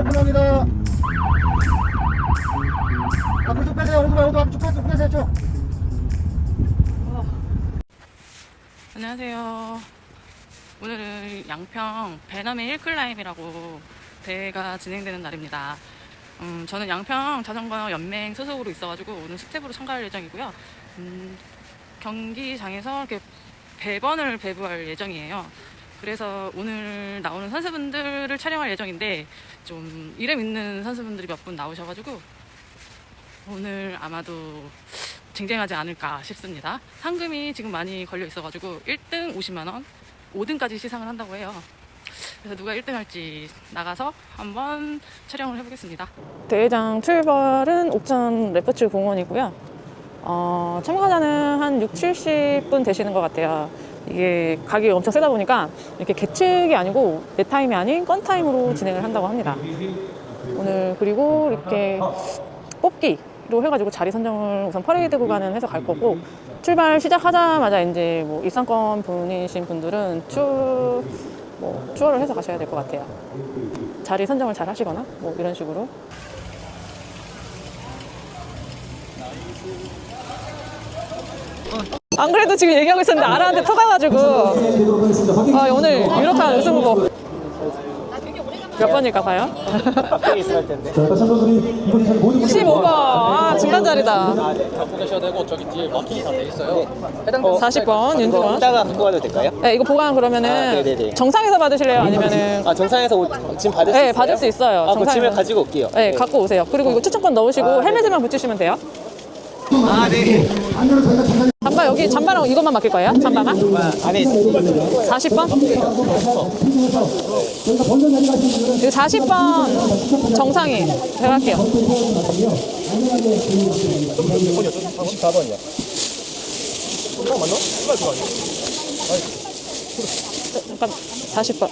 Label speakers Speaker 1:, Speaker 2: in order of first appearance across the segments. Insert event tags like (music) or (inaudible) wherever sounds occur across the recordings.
Speaker 1: 오픈합니다. 앞으로 쭉 빼세요. 말고 앞으로 쭉 빼세요. 쭉 빼세요. 쭉.
Speaker 2: 안녕하세요. 오늘은 양평 베너미 힐클라임이라고 대회가 진행되는 날입니다. 음, 저는 양평 자전거 연맹 소속으로 있어가지고 오늘 스텝으로 참가할 예정이고요. 음, 경기장에서 이렇게 배번을 배부할 예정이에요. 그래서 오늘 나오는 선수분들을 촬영할 예정인데 좀 이름 있는 선수분들이 몇 분 나오셔가지고 오늘 아마도 쟁쟁하지 않을까 싶습니다. 상금이 지금 많이 걸려 있어가지고 1등 50만 원, 5등까지 시상을 한다고 해요. 그래서 누가 1등 할지 나가서 한번 촬영을 해보겠습니다. 대회장 출발은 옥천 레프츠 공원이고요. 어, 참가자는 한 6, 70분 되시는 것 같아요. 이게 각이 엄청 세다 보니까 이렇게 계측이 아니고 내 타임이 아닌 건 타임으로 진행을 한다고 합니다. 오늘 그리고 이렇게 뽑기로 해가지고 자리 선정을 우선 퍼레이드 구간은 해서 갈 거고 출발 시작하자마자 이제 뭐 입상권 분이신 분들은 추, 뭐 추월을 해서 가셔야 될 것 같아요. 자리 선정을 잘 하시거나 뭐 이런 식으로. 안 그래도 지금 얘기하고 있었는데 아라한테 터가가지고 아, 오늘 유력한 우승 후보 몇 번일까
Speaker 3: 이번 잘 모든
Speaker 2: 15번 아 중간 자리다
Speaker 4: 갖고 계셔야 되고 저기 뒤에 마킹이 다 돼 있어요. 해당
Speaker 2: 40번 윤중원
Speaker 5: 이따가 갖고 가도 될까요?
Speaker 2: 네, 이거 보관 그러면은
Speaker 5: 아, 네네네.
Speaker 2: 정상에서 받으실래요? 아니면은
Speaker 5: 아 정상에서 오- 짐 받을 수
Speaker 2: 네
Speaker 5: 있어요?
Speaker 2: 받을 수 있어요
Speaker 5: 아, 그럼
Speaker 2: 정상에서.
Speaker 5: 짐을 가지고 올게요.
Speaker 2: 네, 갖고 오세요 그리고 이거 추천권 넣으시고 헬멧에만 붙이시면 돼요
Speaker 5: 아, 네.
Speaker 2: 잠바 여기 잠바랑 이것만 맡길 거예요? 잠바만?
Speaker 5: 안에 있습니다.
Speaker 2: 40번? 그 40번 정상이 제가 할게요
Speaker 5: 24번이요.
Speaker 2: 잠깐 40번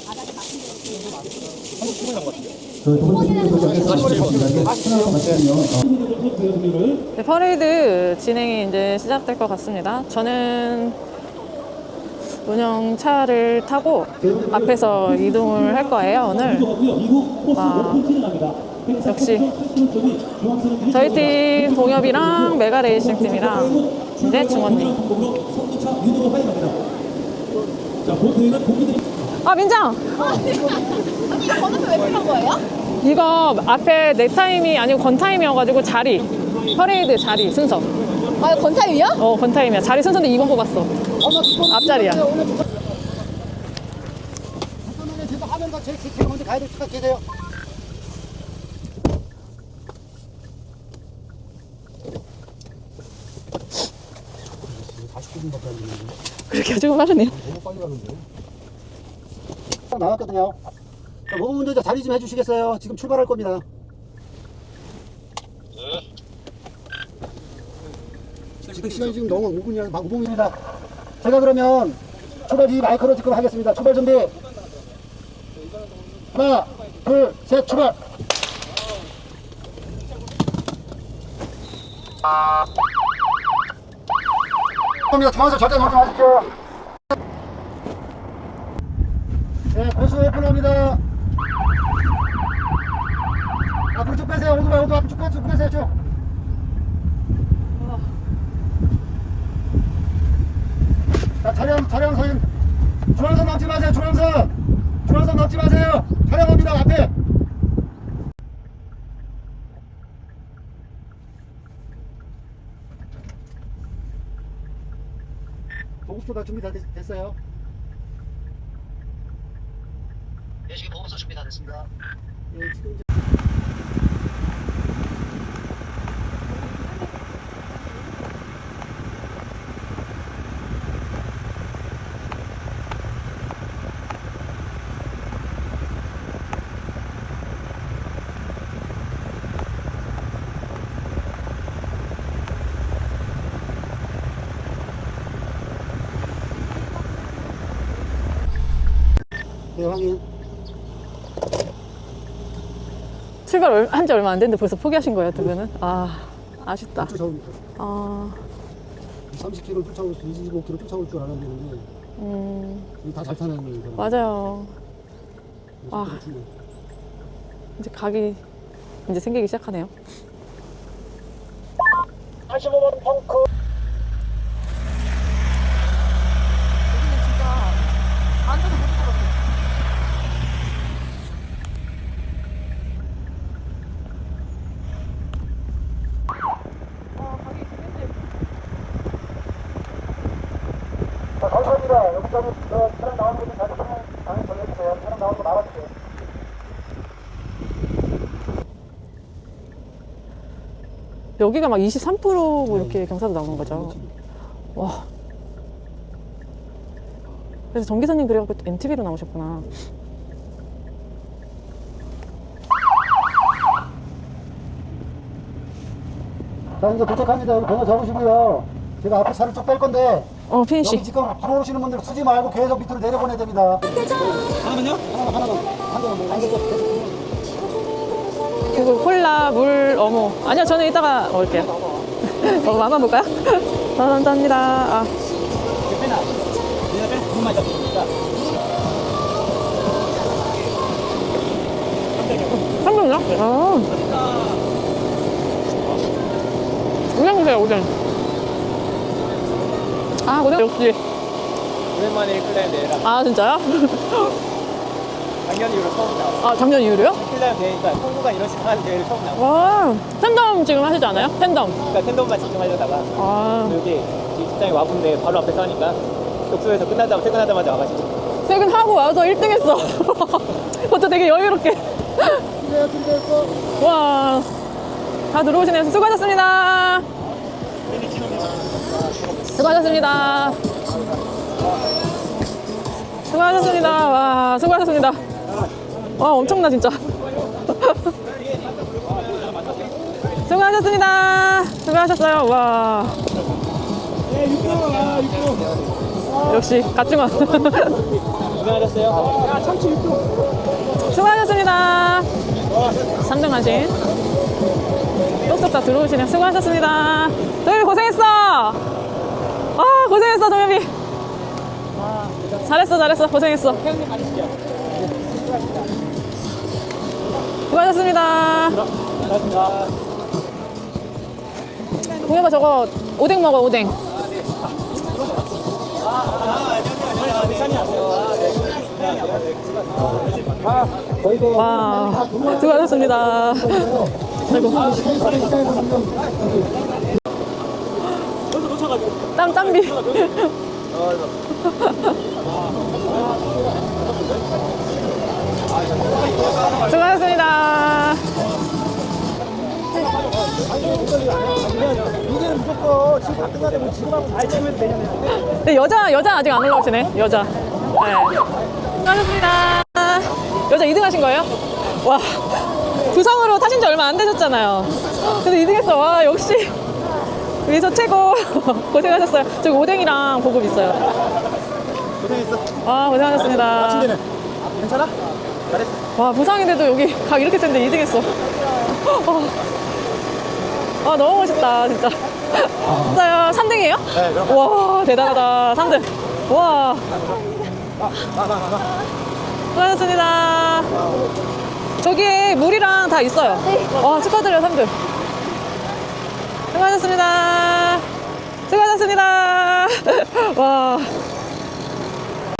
Speaker 2: 네, 퍼레이드 진행이 이제 시작될 것 같습니다. 저는 운영차를 타고 앞에서 이동을 할 거예요, 오늘. 와, 역시 저희 팀 동엽이랑 메가 레이싱 팀이랑 이제 중원님. 아, 민장!
Speaker 6: 아니 저는 왜 필요한 거예요?
Speaker 2: 이거 앞에 내 타임이 아니고 건 타임이어가지고 자리. 퍼레이드 자리 순서.
Speaker 6: 아 건타임이요?
Speaker 2: 어, 건 타임이야. 자리 순서인데 2번 뽑았어. 앞자리야.
Speaker 1: 잠깐만요. 제가 하면 다 제, 제가 먼저 가야 될것 계세요.
Speaker 2: 그렇게 아주 빠르네요.
Speaker 1: 나왔거든요. 자, 모범분들 자리 좀 해주시겠어요? 지금 출발할 겁니다. 지금 시간이 지금 너무 5분이라 막 5분입니다. 제가 그러면 출발 이 마이크로 지금 하겠습니다. 출발 준비. 하나, 둘, 셋, 출발. 겁니다. 중앙에서 절대 넘지 마십시오. 네, 고수 오픈합니다. 앞으로 쭉 빼세요. 오른쪽 말고 앞으로 쭉 빼세요. 쭉. 자, 차량, 차량 서인. 중앙선 넘지 마세요. 중앙선. 중앙선 넘지 마세요. 차량 옵니다. 앞에. 보급소 다 준비 다 됐, 됐어요. 네, 지금 보급소 준비 다 됐습니다. 예, 지금 이제 네, 확인.
Speaker 2: 출발 한 지 얼마 안 됐는데 벌써 포기하신 거예요, 두 분은? 아, 아쉽다.
Speaker 1: 아, 30km 쫓아올 수, 25km 쫓아올 줄 알았는데
Speaker 2: 음,
Speaker 1: 다 잘 타는 사람.
Speaker 2: 맞아요. 와. 이제 각이 이제 생기기 시작하네요.
Speaker 1: 45번 펑크.
Speaker 2: 여기는 진짜 앉아서 못것 같아. 와, 가기 힘들.
Speaker 1: 자, 감사합니다. 여기까지 저 차량 나오는 분들 다시 차량 방에 걸려주세요. 차량 나오는 거 나가주세요.
Speaker 2: 여기가 막 23%뭐 이렇게 경사도 나오는 거죠. 와. 그래서 정 기사님 그래갖고 NTV로 나오셨구나.
Speaker 1: 자, 이제 도착합니다. 여기 번호 적으시고요. 제가 앞에 차를 쭉 뺄 건데
Speaker 2: 어.
Speaker 1: 여기 지금 바로 오시는 분들 쓰지 말고 계속 밑으로 내려보내야 됩니다. 하나만요? 하나만, 하나만. 한 대만 뭐, 한 대.
Speaker 2: 그리고 콜라, 물, 어묵. 아니요, 저는 이따가 먹을게요. (laughs) 어, 맛만 볼까요? (laughs) 아, 감사합니다. 아. 한번요? 아. 오뎅 주세요, 오뎅. 아, 오뎅 역시.
Speaker 5: 오랜만에 클라임 대회라
Speaker 2: 아, 진짜요?
Speaker 5: 작년 이후로 처음 나와.
Speaker 2: 아, 작년 이후로요?
Speaker 5: 클라임 대회니까 홍보가 이런 식으로 하는 대회를 처음 나와.
Speaker 2: 와, 팬덤 지금 하시지 않아요? 팬덤.
Speaker 5: 그러니까 팬덤만 집중하려다가
Speaker 2: 아,
Speaker 5: 여기 직장에 와본데 바로 앞에서 하니까 독서에서 끝나자마자 퇴근하자마자 와가지고
Speaker 2: 퇴근하고 와서 1등 했어. (laughs) 그것도 되게 여유롭게. 와, 다 들어오시네요. 수고하셨습니다. 수고하셨습니다. 수고하셨습니다. 와, 수고하셨습니다. 와, 엄청나, 진짜. (laughs) 수고하셨습니다. 수고하셨어요. 와. 역시, 갓중원.
Speaker 5: 고생하셨어요. (laughs)
Speaker 2: 수고하셨습니다. 3등 하신 똑똑 다 들어오시네요. 수고하셨습니다. 동엽이 고생했어. 아 고생했어 동엽이. 잘했어 잘했어 고생했어. 수고하셨습니다. 동엽아 저거 오뎅 먹어 오뎅. 와 수고하셨습니다. 아이고. 땀 땀비. 수고하셨습니다.
Speaker 1: 이제는 무조건 지금 안 끝나면 지금 하면 잘 치면 되냐면.
Speaker 2: 근데 여자 여자 아직 안 올라오시네. 여자. 네. 수고하셨습니다. 여자 2등 하신 거예요? 와. 부성으로 타신 지 얼마 안 되셨잖아요. 근데 2등 했어. 와, 역시. 위에서 최고. (laughs) 고생하셨어요. 저기 오뎅이랑 보급 있어요.
Speaker 1: 고생했어.
Speaker 2: 와, 고생하셨습니다.
Speaker 1: 마침내네. 괜찮아? 잘했어.
Speaker 2: 와, 부상인데도 여기 각 이렇게 센데 2등 했어. (laughs) 아, 너무 멋있다, 진짜. 진짜요? 3등이에요?
Speaker 1: 네, 그럼.
Speaker 2: 와, 대단하다. 3등. 와. 수고하셨습니다. 저기에 물이랑 다 있어요. 와, 축하드려요, 3등. 수고하셨습니다. 수고하셨습니다. (laughs) 와.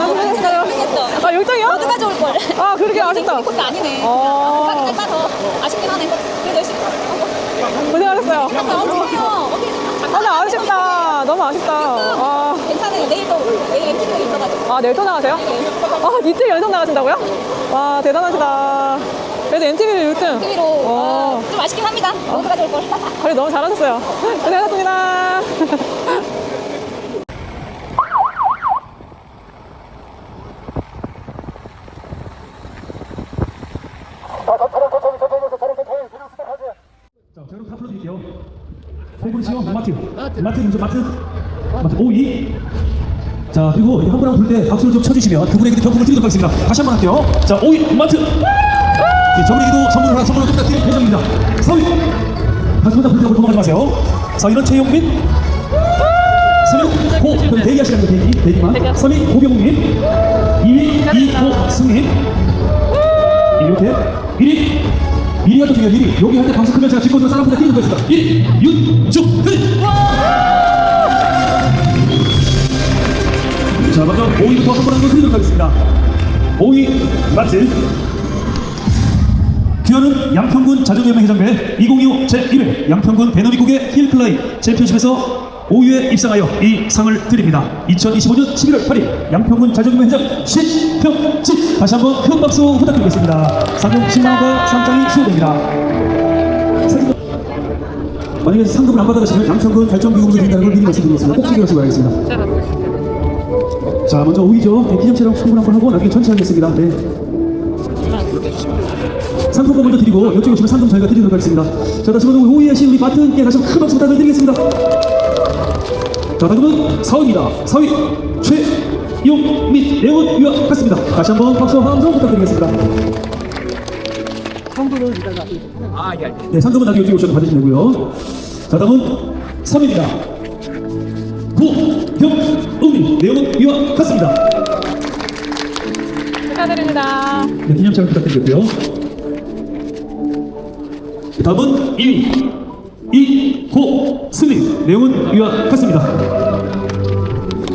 Speaker 2: 수고하셨어요. 아, 6등이요?
Speaker 6: 어디까지 올 걸?
Speaker 2: 아, 그러게 아쉽다.
Speaker 6: 코스 아니네. 짧아서 아쉽긴 하네. 그래도 열심히 갔어.
Speaker 2: 고생하셨어요.
Speaker 6: 어디
Speaker 2: 아, 나 아쉽다. 너무 아쉽다. 아,
Speaker 6: 괜찮아요. 내일 또 내일 MT도 있어가지고.
Speaker 2: 아, 내일 또 나가세요? 아, 이틀 연속 나가신다고요? 와, 대단하시다. 그래도 NTV 6등.
Speaker 6: TV로
Speaker 2: 어.
Speaker 6: 좀 아쉽긴 합니다. 어디까지 올 걸. (laughs)
Speaker 2: 그래, 너무 잘하셨어요. 고생하셨습니다.
Speaker 3: 자, 다 풀어드릴게요. 마트. 마트 먼저 마트. 마트 5, 2. 자, 그리고 한 분한분 부를 때 박수를 좀 쳐주시면 그분에게도 경품을 드리도록 하겠습니다. 다시 한 번 할게요. 자, 5, 2, 마트. 예, 저분에게도 선물을 하나 선물을 좀더 드릴 예정입니다. 4위. 박수 한번 부르고 도망가지 마세요. 4위는 최용민. 3위 고, 그럼 대기하시라는 거 대기, 대기만. 3위 고병민. 2위 이호승인. 이렇게 1위 미리가 또 중요해요 미리 여기 할 때 방송 크면 제가 짚고 있는 사람한테 드리는 거 있습니다 1위 윤중근 자 먼저 5위부터 한번한번 드리도록 하겠습니다 5위 마트 귀하는 양평군 자전거연맹 회장배 2025 제1회 양평군 배너미국의 힐클라임 챔피언십에서 5위에 입상하여 이 상을 드립니다. 2025년 11월 8일 양평군 자전거연맹 회장 신평진 다시 한번 큰 박수 부탁드리겠습니다. 상금 10만원과 상장이 수여됩니다. 상금- 만약에 상금을 안 받아가시면 양평군 발전기금을 드린다는 걸 미리 말씀드리겠습니다. 꼭 기억하시기 바라겠습니다. 자 먼저 5위죠. 네, 기념체랑 선물 한번 하고 나중에 전체 하겠습니다. 네. 먼저 드리고 이쪽에 오시면 상금 저희가 드리도록 하겠습니다. 자 다시 한번 5위 하신 우리 마트님께 다시 한번 큰 박수 부탁드리겠습니다. 자 다음은 4위입니다. 4위 최용 및 레온 유아 같습니다. 다시 한번 박수 함성 부탁드리겠습니다.
Speaker 5: 아, 예.
Speaker 3: 네 상금은 나중에 이쪽에 오셔서 받으시면 되고요. 자 다음은 3위입니다. 고병우님 레온 유아 같습니다.
Speaker 6: 축하드립니다.
Speaker 3: 네, 기념장을 부탁드리겠고요. 다음은 2위 이호 승리 내용은 이와 같습니다.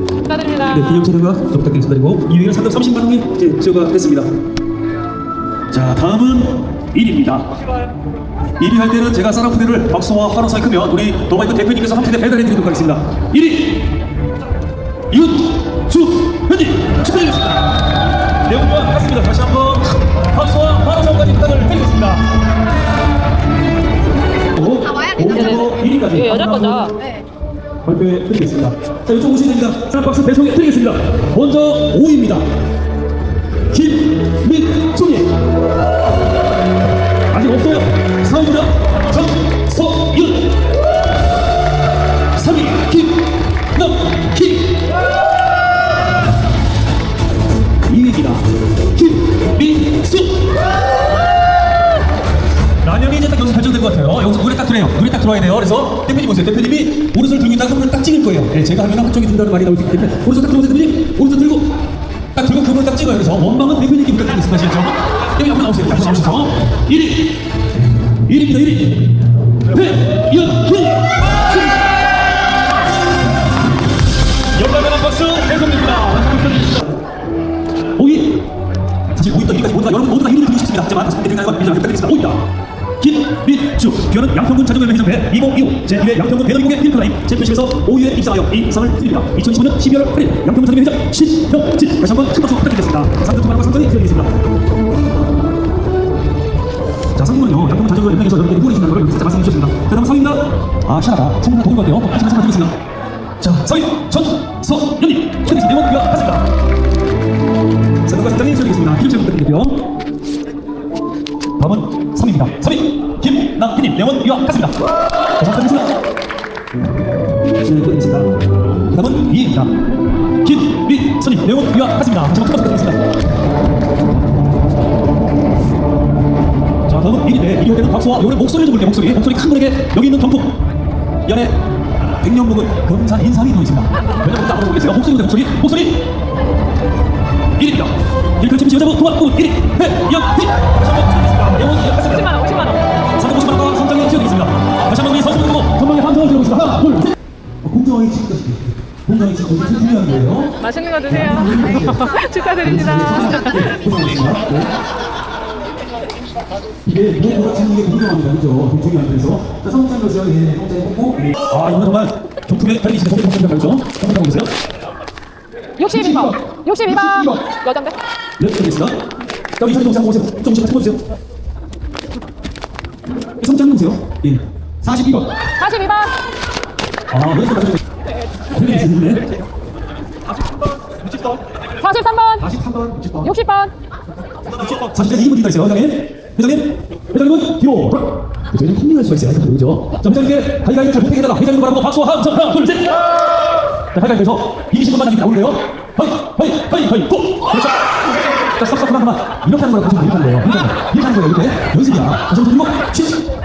Speaker 6: 축하드립니다.
Speaker 3: 네, 기념차량과 부탁드리겠습니다. 그리고 2위가 상금 30만 원이 이제 지어가 됐습니다. 자, 다음은 1위입니다. 1위 할 때는 제가 쌀한 푸대를 박수와 환호 사이 크면 우리 노바이크 대표님께서 한 푸대 배달해 드리도록 하겠습니다. 1위 윤주현님 축하드리겠습니다. 내용과 1위까지
Speaker 6: 이거 여자 거죠?
Speaker 3: 발표해 드리겠습니다. 자, 이쪽 오시면 됩니다. 쌀박스 배송해 드리겠습니다. 먼저 5위입니다. 김민종님. 아직 없어요. 4위입니다. 정서윤. 3위 김 것 같아요. 여기서 물에 딱 들어요. 물에 딱 들어와야 돼요. 그래서 대표님 보세요. 대표님이 오른손을 들고 있다가 그물을 딱 찍을 거예요. 네, 제가 하면 한쪽이 든다는 말이 있기 때문에 오른손 딱 들어오세요. 대표님. 오른손 들고 딱 들고 그물을 딱 찍어요. 그래서 원망은 대표님께 부탁드리겠습니다. 아시겠죠? 여기 앞으로 나오세요. 앞으로 나오셔서 1위. 1위입니다. 1위. 배연희. 연달아 박수 배송됩니다. 5위. 사실 5위 또 1위까지 모두가 여러분 모두가 1위를 드리고 싶습니다. 하지만 다시 드리는 건 미장 부탁드리겠습니다. 5위입니다. 김민주 기호는 양평군 자전거연맹 회장배 2025 제1회 양평군 배너리국의 힐클라임 챔피언십에서 5위에 입상하여 이 상을 드립니다. 2025년 12월 8일 양평군 자전거 회장 신평진 다시 한번 큰 박수 부탁드리겠습니다. 상금 주말과 상장이 드리겠습니다. 자, 상금은요, 양평군 자전거 연맹에서 여러분들이 후원해주신다는 걸 살짝 말씀해 주셨습니다. 자, 다음 3위입니다. 아, 시원하다. 성공한 도는 것 같아요. 다시 한번 드리겠습니다. 자, 4위 전서연님, 현지 내원 위와 같습니다. 상금과 상장이 드리겠습니다. 기념 부탁드릴게요. 다음은 3위입니다. 3위 김남희님 내원 위와 같습니다. 드리겠습니다. 다음은 2위입니다. 김미선님 내원 위와 같습니다. 다시 한번 부탁드리겠습니다. 자, 다음은 1위 네, 1위 할 때는 박수와 요번에 목소리를 좀 볼게요. 목소리. 목소리 큰 분에게 여기 있는 경품. 이 안에 백년 묵은 금산 인삼이 들어있습니다. 몇년 묵은 보겠어요. 목소리 목소리 목소리 1위입니다. 일컬 챔피언 여자부 동안 뽑은 1위 배연희. 다시 한번 축하드리겠습니다. 내원 위와 같습니다.
Speaker 6: 50만 원, 50만 원.
Speaker 3: 350만 원과 상장이 수여되겠습니다. 다시 한번 우리 선수들 보고 건강에 함성을 들어보겠습니다. 하나, 둘, 셋. 공정하게 치기까지. 공정하게 치기 되게 중요한 거예요.
Speaker 6: 맛있는 거 드세요. (laughs) 축하드립니다.
Speaker 3: 네. 이게 무엇보다 치는 게 공정합니다. 그죠? 되게 중요한 그래서. 자, 성장 거죠. 예, 성장 뽑고. 예. 아, 이거 정말 경품에 달리시는 성장 성장 가죠? 한번 보세요.
Speaker 6: 62번. 62번. 여잔데?
Speaker 3: 네, 드리겠습니다. 자, 우리 사진 동생 보세요. 조금씩 참아주세요. 성장 보세요. 예. 42번.
Speaker 6: 42번.
Speaker 3: 아, 왜 이렇게 나중에. 드리겠습니다.
Speaker 6: 43번.
Speaker 3: 43번, 60번.
Speaker 6: 60번.
Speaker 3: 40대 2분 뒤가 있어요, 회장님. 회장님, 회장님은 뒤로. 그렇죠, 회장님 힘을 할 수가 있어요, 회장님, 그죠? 자, 회장님께 가위가위 잘 못하게 해달라. 회장님 바라보고 박수와 함성 하나, 둘, 셋. 자, 가위가위에서 이기신 분만 나중에 나오는데요. 하이, 하이, 하이, 하이, 고! 그렇죠. 자, 스톱, 그만, 그만. 이렇게 하는 이렇게 거예요. 이렇게 하는 거예요. 이렇게 하는 거예요, 이렇게. 연습이야. 다시 한번 들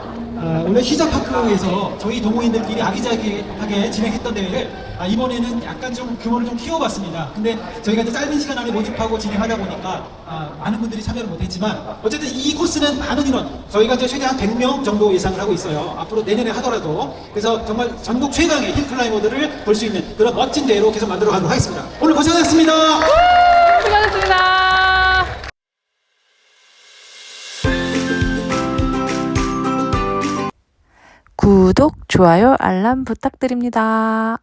Speaker 7: 아, 원래 시작파크에서 저희 동호인들끼리 아기자기하게 진행했던 대회를 아, 이번에는 약간 좀 규모를 좀 키워봤습니다. 근데 저희가 이제 짧은 시간 안에 모집하고 진행하다 보니까 아, 많은 분들이 참여를 못했지만 어쨌든 이 코스는 많은 인원 저희가 이제 최대한 100명 정도 예상을 하고 있어요. 앞으로 내년에 하더라도 그래서 정말 전국 최강의 힐클라이머들을 볼 수 있는 그런 멋진 대회로 계속 만들어 가도록 하겠습니다. 오늘 고생하셨습니다.
Speaker 2: 수고하셨습니다.
Speaker 8: 구독, 좋아요, 알람 부탁드립니다.